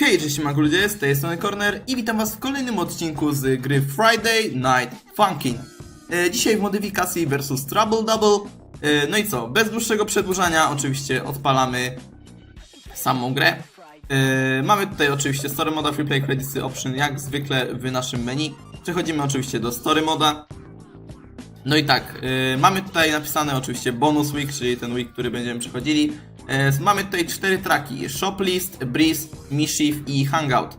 Hej, cześć siemanko ludzie, z tej strony Corner i witam was w kolejnym odcinku z gry Friday Night Funkin'. E, dzisiaj w modyfikacji versus Trouble Double. E, no i co, bez dłuższego przedłużania oczywiście odpalamy samą grę. E, mamy tutaj oczywiście Story Moda, Free Play Credits Option jak zwykle w naszym menu. Przechodzimy oczywiście do Story Moda. No i tak, y, mamy tutaj napisane oczywiście bonus week, czyli ten week, który będziemy przechodzili. Y, mamy tutaj cztery traki: Shoplist, Breeze, Mischief i Hangout.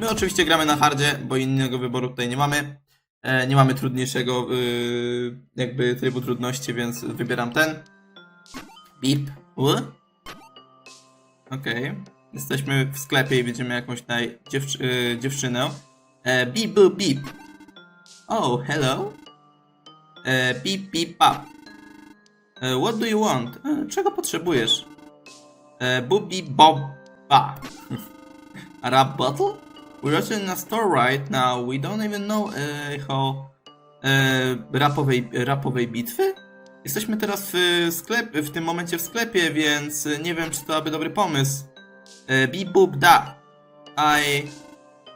My oczywiście gramy na hardzie, bo innego wyboru tutaj nie mamy. E, nie mamy trudniejszego y, jakby trybu trudności, więc wybieram ten. U? Okej. Jesteśmy w sklepie i widzimy jakąś tutaj dziewczy- y, dziewczynę. E, boop, beep. Oh, hello. E, beep, beep, pap. E, what do you want? E, czego potrzebujesz? E, boop, beep, bob, ba. A rap bottle? We're also in a store right now. We don't even know e, how... E, rapowej, rapowej bitwy? Jesteśmy teraz w, sklep, w tym momencie w sklepie, więc nie wiem, czy to aby dobry pomysł. Boop, da. I...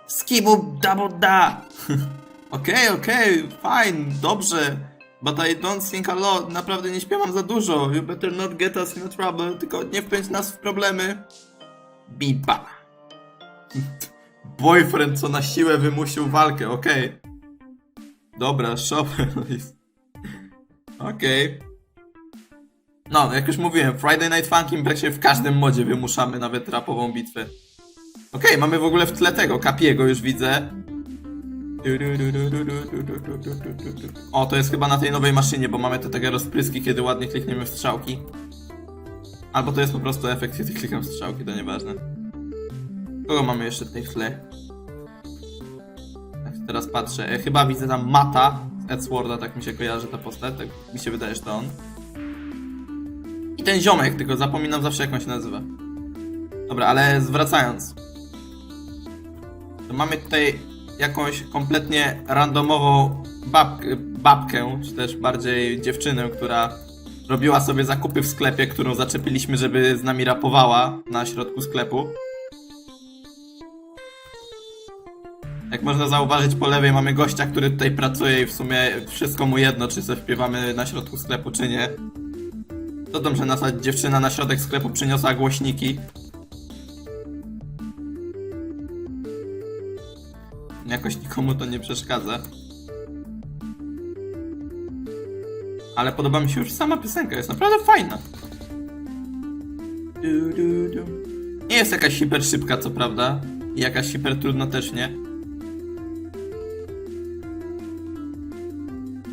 Skibub, double da. Okej, okej, fine, dobrze. But I don't think a lot. Naprawdę nie śpiewam za dużo. You better not get us in trouble. Tylko nie wpędź nas w problemy. Biba. Boyfriend, co na siłę wymusił walkę, okej. Dobra, shop. Okej. No, jak już mówiłem, Friday Night Funkin' praktycznie w każdym modzie wymuszamy nawet rapową bitwę. Okej, mamy w ogóle w tle tego, Kapiego już widzę. O, to jest chyba na tej nowej maszynie, bo mamy te takie rozpryski, kiedy ładnie klikniemy w strzałki. Albo to jest po prostu efekt, kiedy klikam w strzałki, to nieważne. Kogo mamy jeszcze tutaj w tle? Tak, teraz patrzę. E, chyba widzę tam Mata z Edsworda, tak mi się kojarzy ta postać, tak mi się wydaje, że to on. I ten ziomek, tylko zapominam zawsze jak on się nazywa. Dobra, ale zwracając. To mamy tutaj jakąś kompletnie randomową bab babkę, czy też bardziej dziewczynę, która robiła sobie zakupy w sklepie, którą zaczepiliśmy, żeby z nami rapowała na środku sklepu. Jak można zauważyć po lewej mamy gościa, który tutaj pracuje i w sumie wszystko mu jedno, czy sobie śpiewamy na środku sklepu, czy nie. To dobrze, nasza dziewczyna na środek sklepu przyniosła głośniki. Jakoś nikomu to nie przeszkadza. Ale podoba mi się już sama piosenka, jest naprawdę fajna. Nie jest jakaś hiper szybka, co prawda. I jakaś hiper trudna też nie.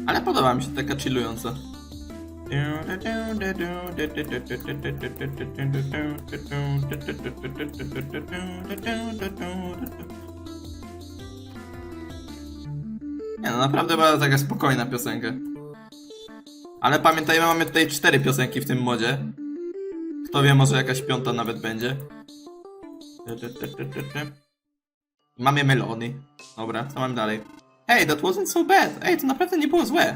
Ale podoba mi się taka chillująca. Nie no, naprawdę była taka spokojna piosenka. Ale pamiętajmy, mamy tutaj cztery piosenki w tym modzie. Kto wie, może jakaś piąta nawet będzie. Mamy melony. Dobra, co mamy dalej? Hey, that wasn't so bad. Ej, to naprawdę nie było złe.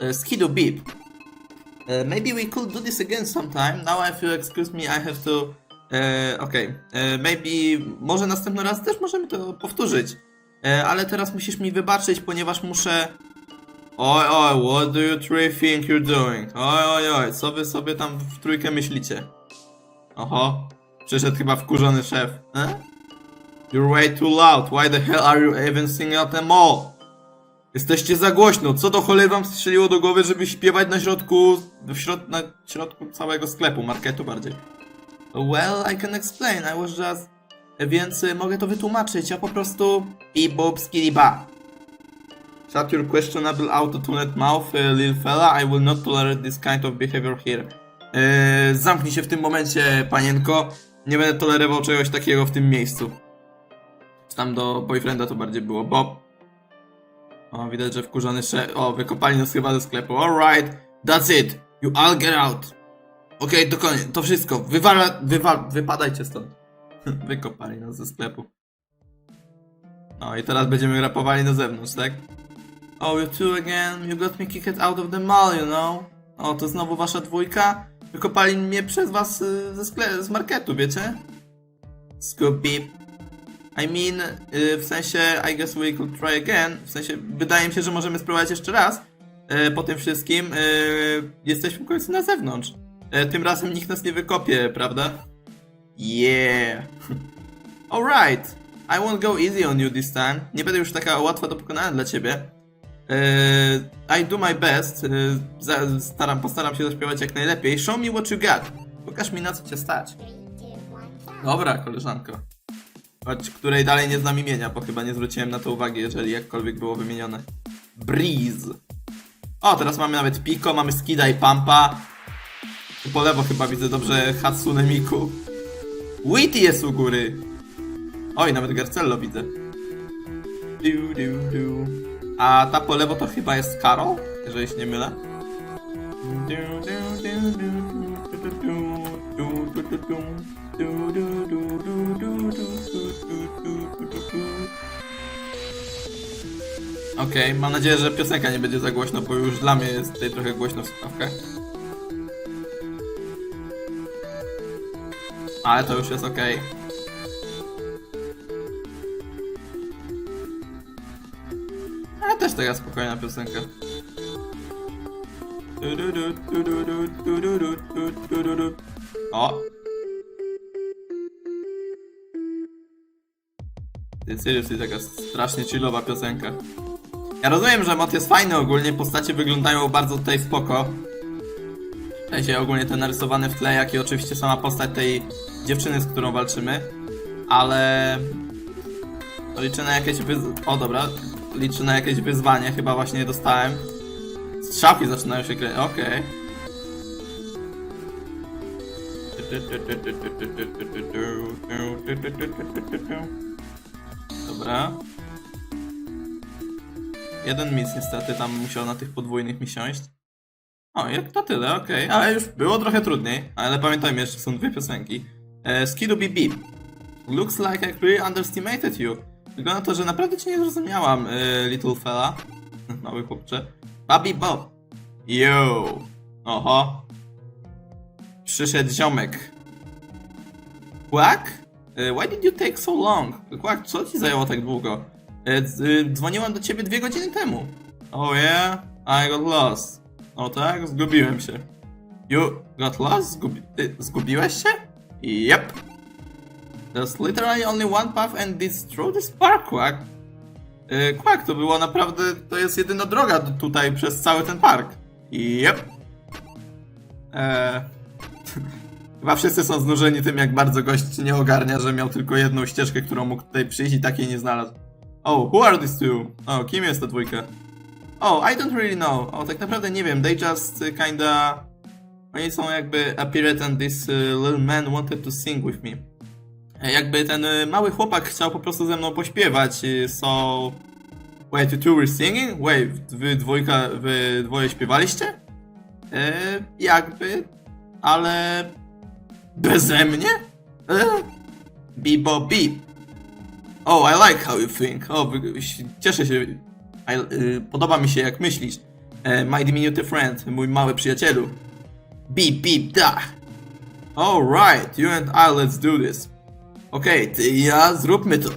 Uh, Skido Beep. Uh, maybe we could do this again sometime. Now I feel, excuse me, I have to... Uh, okay. maybe... Może następny raz też możemy to powtórzyć. E, ale teraz musisz mi wybaczyć, ponieważ muszę... Oj, oj, what do you three think you're doing? Oj, oj, oj, co wy sobie tam w trójkę myślicie? Oho, przyszedł chyba wkurzony szef. Eh? You're way too loud, why the hell are you even singing at them all? Jesteście za głośno, co do cholery wam strzeliło do głowy, żeby śpiewać na środku, w środ na środku całego sklepu, marketu bardziej. Well, I can explain, I was just... Więc y, mogę to wytłumaczyć, ja po prostu... Bob skiliba. Shut your questionable auto-tuned mouth, uh, little fella, I will not tolerate this kind of behavior here. Yy, zamknij się w tym momencie, panienko. Nie będę tolerował czegoś takiego w tym miejscu. Czy tam do boyfrienda to bardziej było, Bob. O, widać, że wkurzony szef... O, wykopali nas chyba do sklepu. Alright, that's it. You all get out. Okej, to koniec, to wszystko. Wywala... Wywal... Wypadajcie stąd. Wykopali nas ze sklepu. No i teraz będziemy rapowali na zewnątrz, tak? Oh, you two again. You got me kicked out of the mall, you know? O, to znowu wasza dwójka? Wykopali mnie przez was y, ze skle z marketu, wiecie? Scoop beep. I mean, y, w sensie, I guess we could try again. W sensie, wydaje mi się, że możemy spróbować jeszcze raz. Y, po tym wszystkim y, jesteśmy w końcu na zewnątrz. Y, tym razem nikt nas nie wykopie, prawda? Yeah. Alright. I won't go easy on you this time. Nie będę już taka łatwa do pokonania dla ciebie. Y, I do my best. Za- staram, postaram się zaśpiewać jak najlepiej. Show me what you got. Pokaż mi na co cię stać. Dobra, koleżanko. Choć której dalej nie znam imienia, bo chyba nie zwróciłem na to uwagi, jeżeli jakkolwiek było wymienione. Breeze. O, teraz mamy nawet Pico, mamy Skida i Pampa. Po lewo chyba widzę dobrze Hatsune Miku. Witty jest u góry! Oj, nawet Garcello widzę. Du, du, du. A ta po lewo to chyba jest Karol, jeżeli się nie mylę. Okej, okay, mam nadzieję, że piosenka nie będzie za głośno, bo już dla mnie jest tutaj trochę głośno w słuchawkach. Ale to już jest ok. Ale też taka spokojna piosenka. O! Ty seriously, taka strasznie chillowa piosenka. Ja rozumiem, że mod jest fajny ogólnie, postacie wyglądają bardzo tutaj spoko. W sensie ogólnie ten narysowany w tle, jak i oczywiście sama postać tej dziewczyny, z którą walczymy. Ale... Liczę na jakieś wyz... O dobra, liczę na jakieś wyzwanie, chyba właśnie dostałem. Strzałki zaczynają się kręcić, okej. Dobra. Jeden mis niestety tam musiał na tych podwójnych mi siąść. O, jak to tyle, okej. Ale już było trochę trudniej. Ale pamiętajmy, jeszcze są dwie piosenki. E, Skidubi Beep. Looks like I really underestimated you. Wygląda to, że naprawdę cię nie zrozumiałam, e, little fella. Mały chłopcze. Bobby Bob. Yo. Oho. Przyszedł ziomek. Quack? E, Why did you take so long? Quack, co ci zajęło tak długo? E, y, Dzwoniłam do ciebie dwie godziny temu. Oh yeah? I got lost. O tak? Zgubiłem się. You got lost? Zgubi zgubiłeś się? Yep. There's literally only one path and it's through this park, Quack. E, Quack, to było naprawdę, to jest jedyna droga tutaj przez cały ten park. Yep. Eee... Chyba wszyscy są znużeni tym, jak bardzo gość nie ogarnia, że miał tylko jedną ścieżkę, którą mógł tutaj przyjść i takiej nie znalazł. Oh, who are these two? O, kim jest ta dwójka? Oh, I don't really know. O, tak naprawdę nie wiem. They just kinda... Oni są jakby appeared and this y, little man wanted to sing with me. E, Jakby ten y, mały chłopak chciał po prostu ze mną pośpiewać, so... Wait, you two were singing? Wait, wy dwójka, wy dwoje śpiewaliście? E, jakby, ale... Beze mnie? E? Bibo beep. Oh, I like how you think. O, cieszę się. I, y, podoba mi się jak myślisz. E, my diminutive friend, mój mały przyjacielu. Beep, beep, da. Alright, you and I, let's do this. Okej, ty i ja, zróbmy to.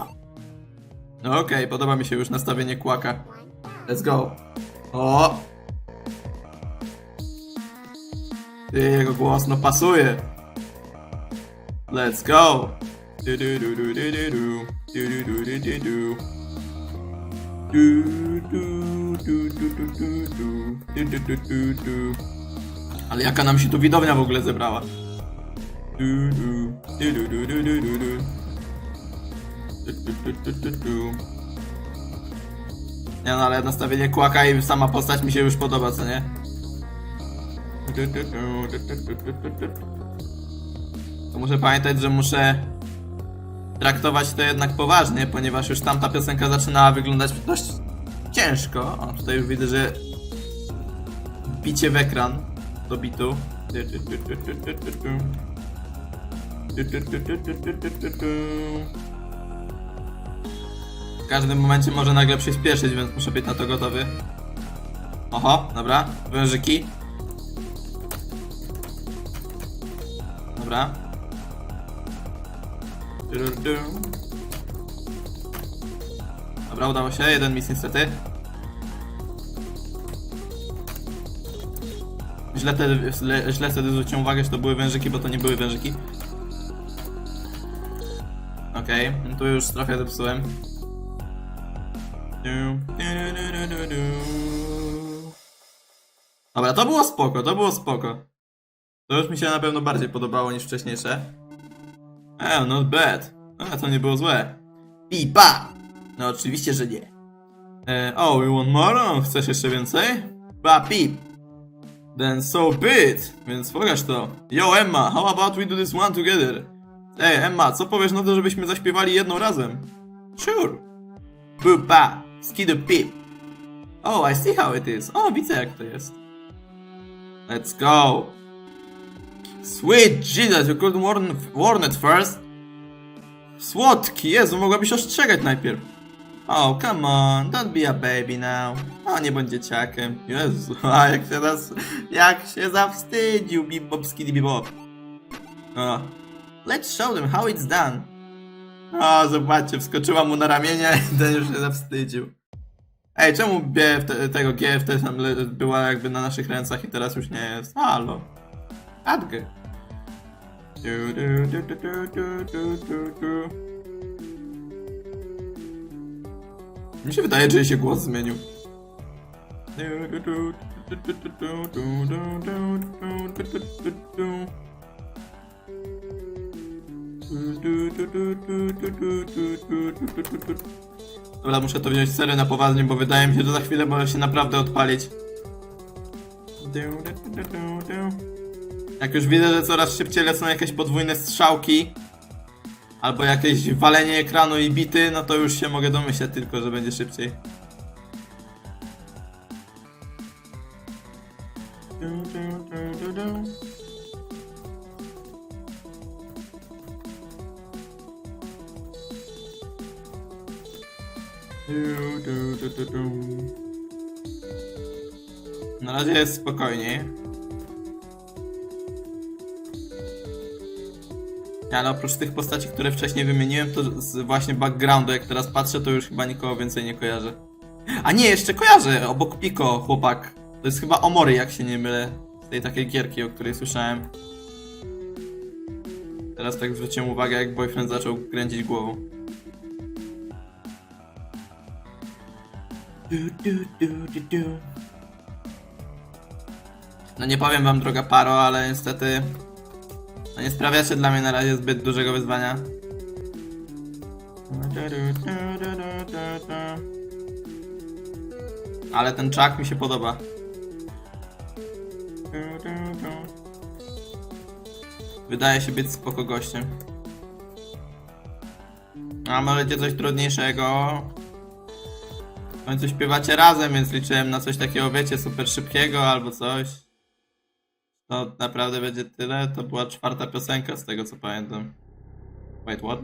No Okej, podoba mi się już nastawienie kłaka. Let's go. O! Ty, jego głos, no pasuje. Let's go. Du, du, du, du, du, du, du. Du, du, du, du, du, du. Du, du, du, du, du, du, du. Du, du, du, du, du. Ale jaka nam się tu widownia w ogóle zebrała? Nie no, ale nastawienie kłaka i sama postać mi się już podoba, co nie? To muszę pamiętać, że muszę traktować to jednak poważnie, ponieważ już tamta piosenka zaczynała wyglądać dość ciężko. O, tutaj już widzę, że bicie w ekran do bitu. W każdym momencie może nagle przyspieszyć, więc muszę być na to gotowy. Oho, dobra, wężyki. Dobra. Dobra, udało się, jeden mis niestety. Źle, te, źle, wtedy zwróciłem uwagę, że to były wężyki, bo to nie były wężyki. Okej, no tu już trochę zepsułem. Dobra, to było spoko, to było spoko. To już mi się na pewno bardziej podobało niż wcześniejsze. Eh, not bad. A, to nie było złe. Pipa! No oczywiście, że nie. E, oh, you want more? Chcesz jeszcze więcej? Ba, pip. Then so be it. Więc pokaż to. Yo, Emma, how about we do this one together? Ej, Emma, co powiesz na to, żebyśmy zaśpiewali jedną razem? Sure. Bupa, skidu pip. Oh, I see how it is. O, widzę jak to jest. Let's go. Sweet Jesus, you could warn, warn it first. Słodki, Jezu, mogłabyś ostrzegać najpierw. Oh, come on, don't be a baby now. O, nie bądź dzieciakiem. Jezu, a jak się nas... Jak się zawstydził Bebop Skiddy Bebop. O. Let's show them how it's done. O, zobaczcie, wskoczyła mu na ramienia i ten już się zawstydził. Ej, czemu BF te, tego GFT tam była jakby na naszych rękach i teraz już nie jest? Halo. Adgę. Du, du, du, du, du, du, du, du. Mi się wydaje, że się głos zmienił. Dobra, muszę to wziąć serio na poważnie, bo wydaje mi się, że za chwilę może się naprawdę odpalić. Jak już widzę, że coraz szybciej lecą jakieś podwójne strzałki, albo jakieś walenie ekranu i bity, no to już się mogę domyśleć tylko, że będzie szybciej. Na razie jest spokojniej. Ale oprócz tych postaci, które wcześniej wymieniłem, to z właśnie backgroundu, jak teraz patrzę, to już chyba nikogo więcej nie kojarzę. A nie, jeszcze kojarzę! Obok Piko, chłopak. To jest chyba Omory, jak się nie mylę. Z tej takiej gierki, o której słyszałem. Teraz tak zwróciłem uwagę, jak boyfriend zaczął kręcić głową. No nie powiem wam, droga paro, ale niestety no nie sprawiacie dla mnie na razie zbyt dużego wyzwania. Ale ten czak mi się podoba. Wydaje się być spoko gościem. A możecie coś trudniejszego? W końcu śpiewacie razem, więc liczyłem na coś takiego, wiecie, super szybkiego albo coś. To naprawdę będzie tyle. To była czwarta piosenka z tego co pamiętam. Wait, what?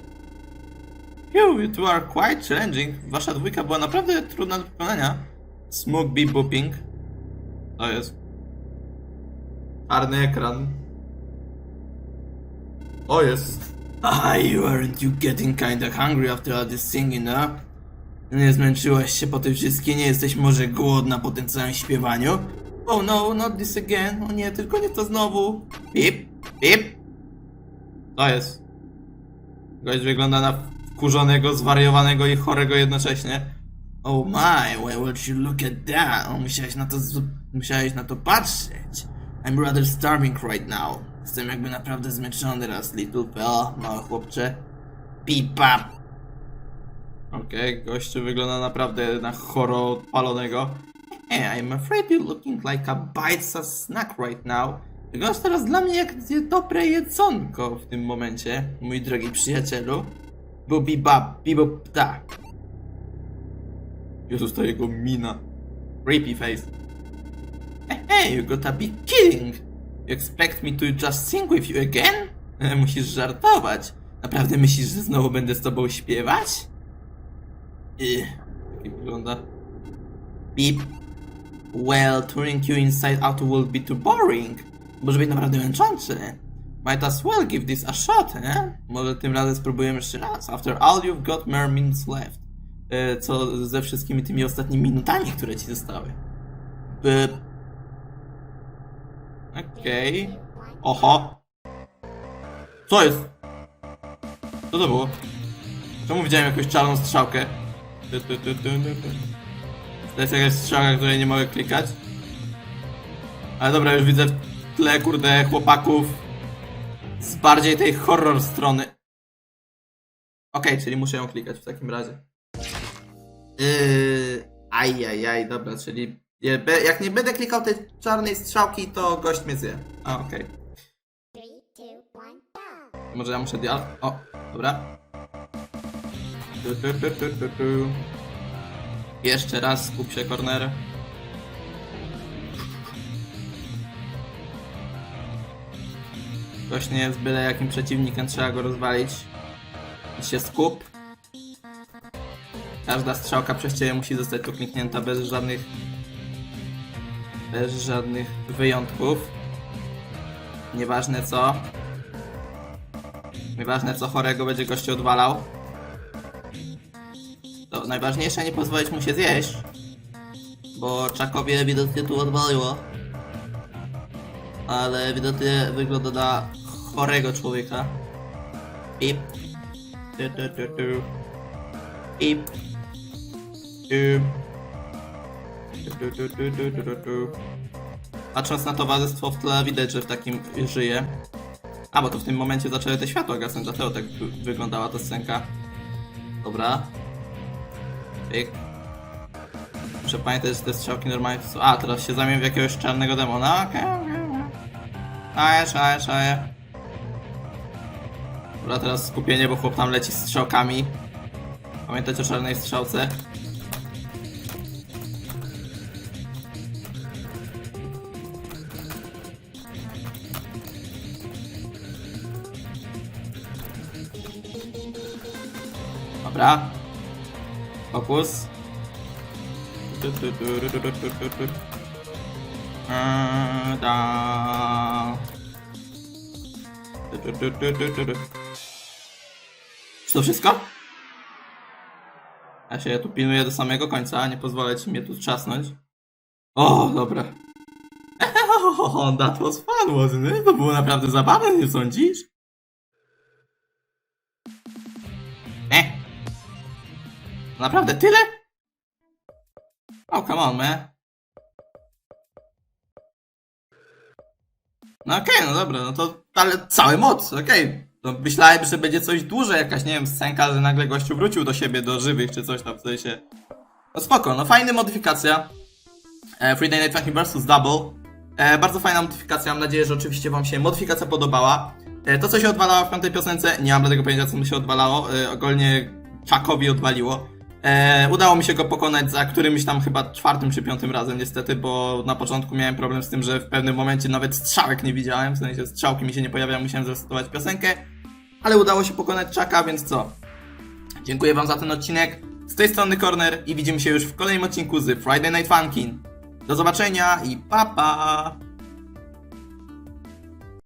Phew, you two are quite challenging. Wasza dwójka była naprawdę trudna do wykonania. Smoke be booping. To jest. Czarny ekran. O jest. Ah, you aren't you getting kinda hungry after all this singing, no? Nie zmęczyłaś się po tym wszystkim? Nie jesteś może głodna po tym całym śpiewaniu? Oh no, not this again. O nie, tylko nie to znowu. Pip, pip. To jest. Gość wygląda na wkurzonego, zwariowanego i chorego jednocześnie. Oh my, why would you look at that? O, musiałeś na to, musiałeś na to patrzeć. I'm rather starving right now. Jestem jakby naprawdę zmęczony raz, little fella, mały chłopcze. Pipa. Okej, gościu wygląda naprawdę na choro odpalonego. Hey, I'm afraid you're looking like a bite snack right now. Wyglądasz teraz dla mnie jak dobre jedzonko w tym momencie, mój drogi przyjacielu. Bubi bab, bibop ptak. Jezus, to jego mina. Rapey face. Hey, hey, you gotta be kidding! You expect me to just sing with you again? E, Musisz żartować. Naprawdę myślisz, że znowu będę z tobą śpiewać? Ugh, taki wygląda. Beep. Well, turning you inside out will be too boring. Może być naprawdę męczące. Might as well give this a shot, eh? Może tym razem spróbujemy jeszcze raz. After all, you've got mere minutes left. e, co ze wszystkimi tymi ostatnimi minutami, które ci zostały. By... Okej. Oho. Co jest? Co to było? Czemu widziałem jakąś czarną strzałkę? To jest jakaś strzałka, której nie mogę klikać. Ale dobra, już widzę w tle, kurde, chłopaków z bardziej tej horror strony. Okej, czyli muszę ją klikać w takim razie. Yy, ajajaj, dobra, czyli be- jak nie będę klikał tej czarnej strzałki, to gość mnie zje. A, okej. Go! Może ja muszę dial... O, dobra. Tu, tu, tu, tu, tu, tu. Jeszcze raz skup się, corner. Gość nie jest byle jakim przeciwnikiem, trzeba go rozwalić. I się skup. Każda strzałka przez ciebie musi zostać tu kliknięta bez żadnych... Bez żadnych wyjątków. Nieważne co. Nieważne co chorego będzie gościu odwalał. Najważniejsze nie pozwolić mu się zjeść. Bo Czakowie ewidentnie tu odwaliło. Ale ewidentnie wygląda na chorego człowieka. Pip. Tu, tu, tu, tu. Pip. Tu, tu, tu, tu, tu, tu, tu. Patrząc na towarzystwo w tle widać, że w takim żyje. A, bo to w tym momencie zaczęły te światła gasnąć, dlatego tak wy- wyglądała ta scenka. Dobra. Pyk. Muszę pamiętać, że te strzałki normalnie są... A, teraz się zamienię w jakiegoś czarnego demona. Okej, okej, okej. Szaję, szaję, szaję. Dobra, teraz skupienie, bo chłop tam leci z strzałkami. Pamiętać o czarnej strzałce. Dobra fokus. Da. Czy to wszystko? Ja się ja tu pilnuję do samego końca, nie pozwolę ci mnie tu trzasnąć. O, dobra. That was fun, wasn't it? To było naprawdę zabawne, nie sądzisz? Naprawdę tyle? Oh, come on, man. No okej, no dobra, no to ale cały moc, okej. No myślałem, że będzie coś dłużej, jakaś, nie wiem, scenka, że nagle gościu wrócił do siebie, do żywych, czy coś tam w sensie. No spoko, no fajna modyfikacja. E, Friday Night Funkin' vs. Double. E, bardzo fajna modyfikacja, mam nadzieję, że oczywiście wam się modyfikacja podobała. E, to, co się odwalało w tamtej piosence, nie mam dlatego pojęcia, co mi się odwalało. E, ogólnie Chuckowi odwaliło. E, udało mi się go pokonać za którymś tam chyba czwartym czy piątym razem niestety, bo na początku miałem problem z tym, że w pewnym momencie nawet strzałek nie widziałem, w sensie strzałki mi się nie pojawiały, musiałem zresetować piosenkę, ale udało się pokonać Chucka, więc co? Dziękuję wam za ten odcinek. Z tej strony Corner i widzimy się już w kolejnym odcinku z Friday Night Funkin'. Do zobaczenia i pa pa!